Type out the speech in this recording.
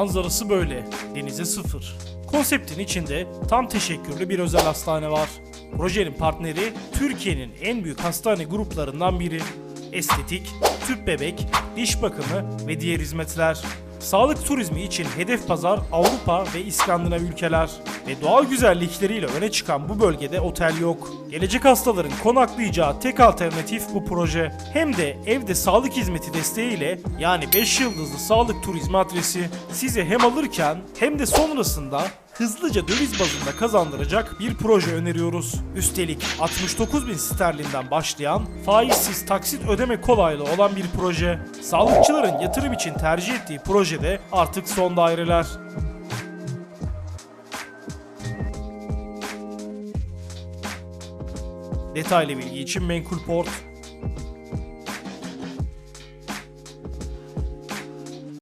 Manzarası böyle. Denize sıfır. Konseptin içinde tam teşekkürlü bir özel hastane var. Projenin partneri Türkiye'nin en büyük hastane gruplarından biri. Estetik, tüp bebek, diş bakımı ve diğer hizmetler. Sağlık turizmi için hedef pazar Avrupa ve İskandinav ülkeler. Ve doğal güzellikleriyle öne çıkan bu bölgede otel yok. Gelecek hastaların konaklayacağı tek alternatif bu proje. Hem de evde sağlık hizmeti desteğiyle yani 5 yıldızlı sağlık turizmi adresi size hem alırken hem de sonrasında hızlıca döviz bazında kazandıracak bir proje öneriyoruz. Üstelik 69 bin sterlinden başlayan faizsiz taksit ödeme kolaylığı olan bir proje. Sağlıkçıların yatırım için tercih ettiği projede artık son daireler. Detaylı bilgi için Menkul Port